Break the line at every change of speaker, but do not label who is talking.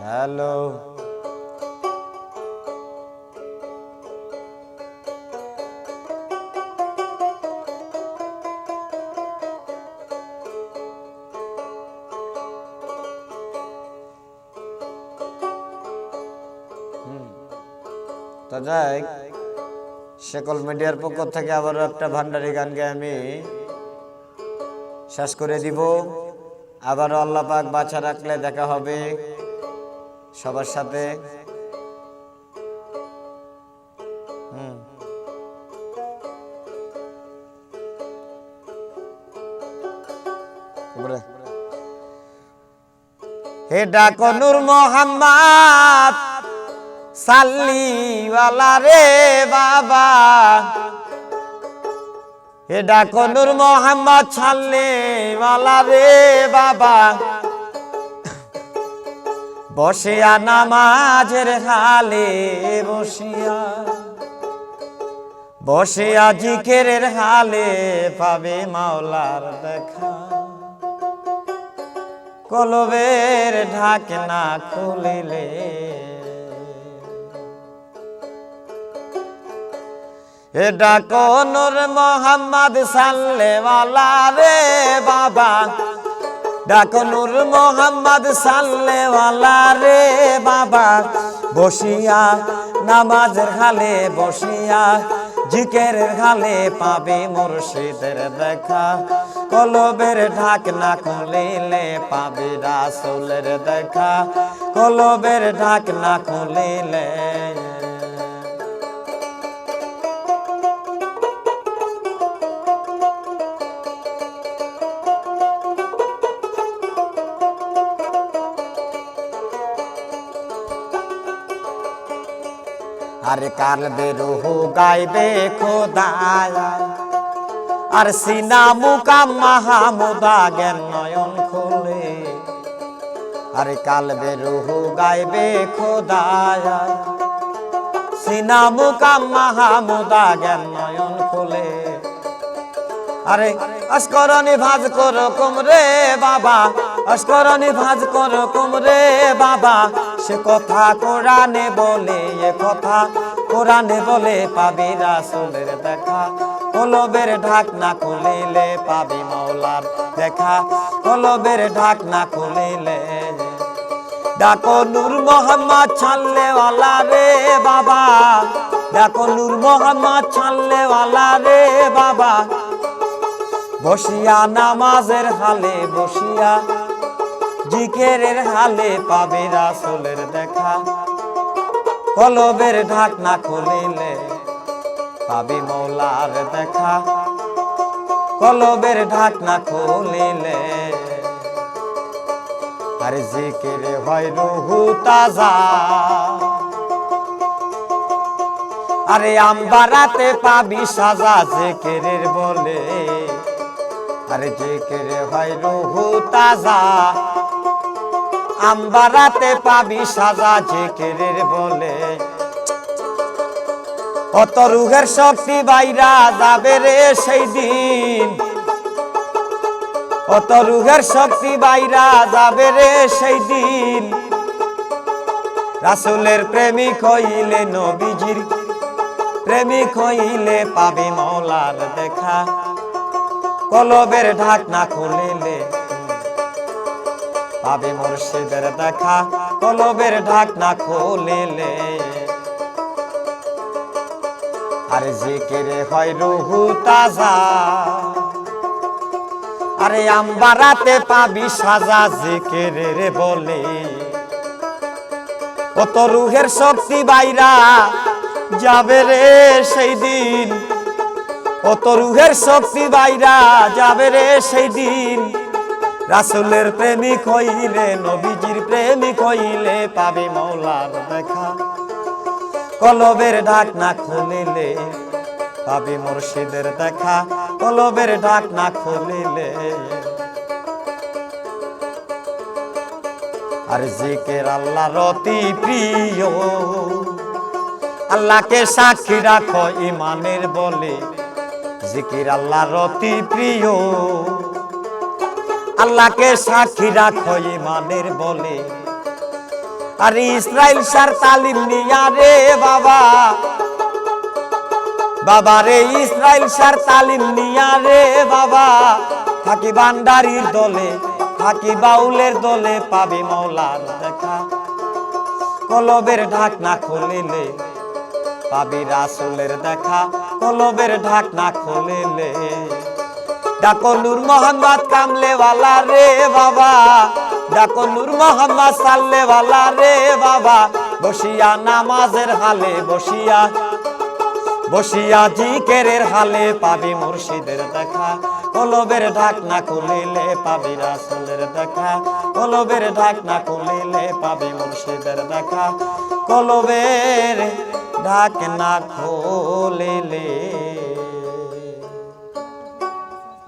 Hello. তো যাই সকল মিডিয়ার পক্ষ থেকে আবারও একটা ভান্ডারি গানকে আমি শেষ করে দিব। আবারও আল্লাহ পাক বাছা রাখলে দেখা হবে সবার সাথে। হে ডাকো নূর মোহাম্মদ, সাল্লিওয়ালা রে বাবা। হে ডাকো নূর মোহাম্মদ সাল্লিওয়ালা রে বাবা। বসিয়া নামাজের হালে বসিয়া বসিয়া জিকেরের হালে পাবে মাওলার দেখা। কলবের ঢাকনা খুলিলে এটা কোনুর মোহাম্মদ সাল্লেওয়ালা রে বাবা। ডাকনুর মোহাম্মদ সাল্লেওয়ালা রে বাবা। বসিয়া নামাজের হালে বসিয়া জিকেরের হালে পাবে মুর্শিদের দেখা। কলবের ঢাকনা খুলিলে পাবে রাসুলের দেখা। কলবের ঢাকনা খুলিলে আর কাল বেরুহু গাইবে খোদায়া আর সিনা মুকাম মাহামুদা জ্ঞান নয়ন খুলে আর কাল বেরুহু গাইবে খোদায়া সিনা মুকাম মাহামুদা জ্ঞান নয়ন খুলে আরে অস্করণী ভাজ করো রে বাবা অস্করণী ভাজ করো রে বাবা সে কথা কোরআনে বলে, এ কথা কোরআনে বলে পাবি রাসুলের দেখা। কলবের ঢাকনা খুলিলে পাবি মৌলার দেখা। কলবের ঢাকনা খুলিলে ডাকো নূর মোহাম্মদ ছাল্লেওয়ালা রে বাবা। ডাকো নূর মোহাম্মদ ছাল্লেওয়ালা রে বাবা। বসিয়া নামাজের হালে বসিয়া জিকেরের হালে পাবে রাসুলের দেখা। কলবের ঢাকনা খুলিলে পাবি মৌলার দেখা। কলবের ঢাকনা খুলিলে আর জিকিরে হয় রুহু তাজা। আরে আম্বারাতে পাবি সাজা জিকিরের বলে, আরে জিকিরে হয় রুহু তাজা। আম্বারাতে পাবি সাজা জিকিরের বলে। অত রুহের শক্তি বাইরা যাবে রে সেই দিন। অত রুহের শক্তি বাইরা যাবে রে সেই দিন। রাসুলের প্রেমিক হইলে নবীজির, প্রেমিক হইলে পাবে মৌলার দেখা। কলবের ঢাকনা খুলিলে পাবে মুর্শিদের দেখা, কলবের ঢাকনা খুলিলে। আর জিকিরে হয় রুহু তাজা। আরে আম্বারাতে পাবি সাজা জিকিরে বলে। কত রুহের শক্তি বাইরা যাবে রে সেই দিন। কত রুহের শক্তি বাইরা যাবে রে সেই দিন। রাসুলের প্রেমিক হইলে নবীজির প্রেমিক হইলে পাবে মৌলার দেখা। কলবের ঢাকনা খুলিলে পাবি মুর্শিদের দেখা। কলবের ঢাকনা খুলিলে আর জিকের আল্লাহ রতি প্রিয়। আল্লাহকে সাক্ষী রাখো ইমানের বলে, জিকির আল্লাহ রতি প্রিয়। আল্লাহকে সাক্ষী রাখো ইমানের বলে। আর ইসরায়েল সার তালিম নিয়া রে বাবা। বাবা রে ইসরায়েল সার তালিম নিয়া রে বাবা। থাকি বান্ডারির দলে, থাকি বাউলের দলে, পাবি মৌলার দেখা। কলবের ঢাকনা খুলিলে পাবি রাসুলের দেখা। কলবের ঢাকনা খুলিলে ডাকো নূর মোহাম্মদ রে বাবা। ডাকো নূর মোহাম্মদ রে বাবা। বসিয়া নামাজের হালে বসিয়া বসিয়া জিকেরের হালে পাবি মুর্শিদের দেখা। কলবের ঢাকনা খুলিলে পাবি রাসুলের দেখা। কলবের ঢাকনা খুলিলে পাবি মুর্শিদের দেখা। কলবের ঢাকনা খুলিলে